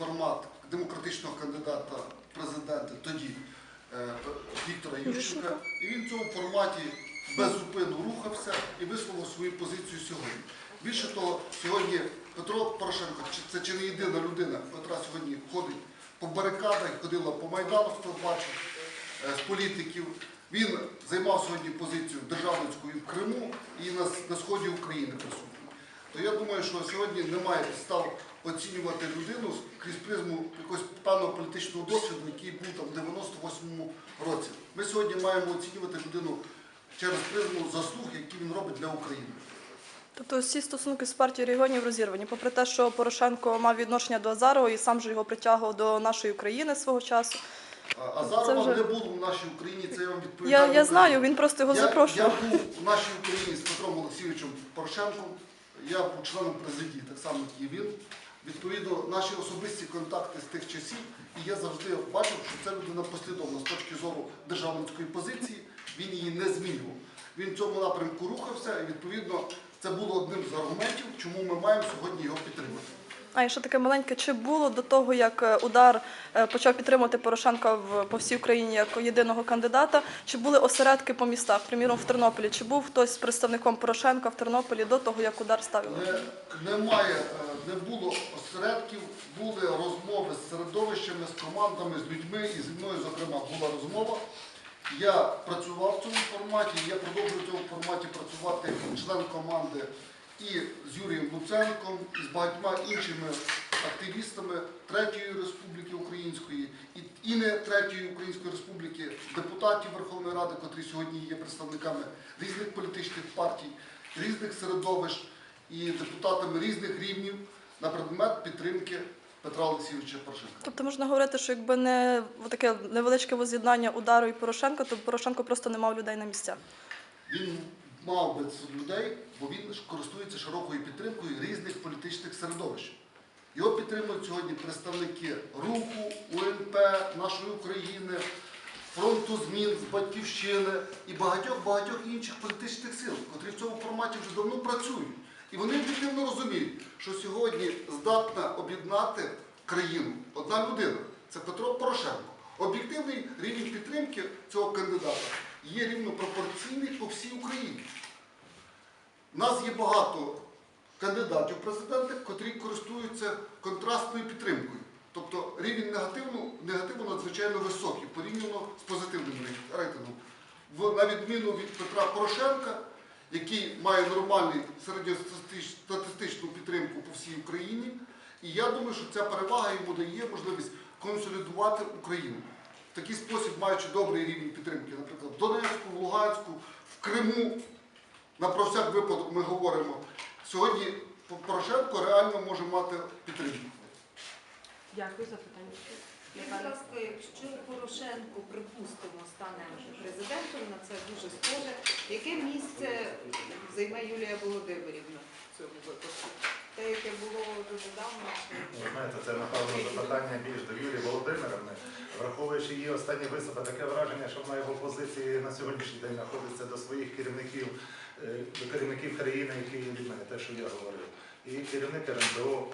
формат демократичного кандидата в президенти тоді е, Віктора Ющенка, і він в цьому форматі без зупину рухався і висловив свою позицію сьогодні. Більше того, сьогодні Петро Порошенко це чи не єдина людина, яка сьогодні ходить по барикадах, ходила по Майдану, хто бачив е, з політиків. Він займав сьогодні позицію державницьку і в Криму і на, на сході України присутній. То я думаю, що сьогодні немає підстав оцінювати людину крізь призму якогось певного політичного досвіду, який був там в 98-му році. Ми сьогодні маємо оцінювати людину через призму заслуг, які він робить для України. Тобто всі стосунки з партією регіонів розірвані, попри те, що Порошенко мав відношення до Азарова і сам же його притягував до нашої України свого часу. Азарова вже- не було в нашій Україні, це я вам відповідаю. Я, я знаю, він просто його я, запрошував. Я був в нашій Україні з Петром Олексійовичем Порошенком. Я був членом президії, так само, як і він. Відповідно, наші особисті контакти з тих часів, і я завжди бачив, що це людина послідовна з точки зору державницької позиції. Він її не змінював. Він в цьому напрямку рухався, і відповідно це було одним з аргументів, чому ми маємо сьогодні його підтримати. А і ще таке маленьке, чи було до того, як е, удар е, почав підтримувати Порошенка в по всій Україні як єдиного кандидата, чи були осередки по містах, приміром в Тернополі? Чи був хтось з представником Порошенка в Тернополі до того, як удар ставив? Не, немає, е, не було осередків, були розмови з середовищами, з командами, з людьми, і зі мною, зокрема, була розмова. Я працював в цьому форматі, я продовжую в цьому форматі працювати як член команди і з Юрієм Луценком, і з багатьма іншими активістами Третьої Республіки Української і, не Третьої Української Республіки, депутатів Верховної Ради, котрі сьогодні є представниками різних політичних партій, різних середовищ і депутатами різних рівнів на предмет підтримки Петра Олексійовича Порошенка. Тобто можна говорити, що якби не таке невеличке воз'єднання удару і Порошенка, то Порошенко просто не мав людей на місцях. Він мав би людей, бо він користується широкою підтримкою різних політичних середовищ. Його підтримують сьогодні представники Руху, УНП, нашої України, фронту змін з батьківщини і багатьох-багатьох інших політичних сил, котрі в цьому форматі вже давно працюють. І вони об'єктивно розуміють, що сьогодні здатна об'єднати країну одна людина це Петро Порошенко. Об'єктивний рівень підтримки цього кандидата є рівно пропорційний по всій Україні. У нас є багато кандидатів в президенти, котрі користуються контрастною підтримкою. Тобто рівень негативну, негативу надзвичайно високий порівняно з позитивним рейтингом- На відміну від Петра Порошенка, який має нормальну середньостатистичну підтримку по всій Україні. І я думаю, що ця перевага йому дає можливість консолідувати Україну. В такий спосіб, маючи добрий рівень підтримки, наприклад, в Донецьку, в Луганську, в Криму, на про всяк випадок ми говоримо. Сьогодні Порошенко реально може мати підтримку. Дякую за питання. Будь ласка, якщо Порошенко, припустимо, стане президентом, на це дуже схоже, яке місце займе Юлія Володимирівна в цьому випадку? Те, яке було дуже давно? Знаєте, це напевно запитання більш до Юлії Володимирівни. Враховуючи її останні виступи, таке враження, що вона в опозиції на сьогоднішній день знаходиться до своїх керівників, е, до керівників країни, які від мене, те, що я говорив. І керівник РНБО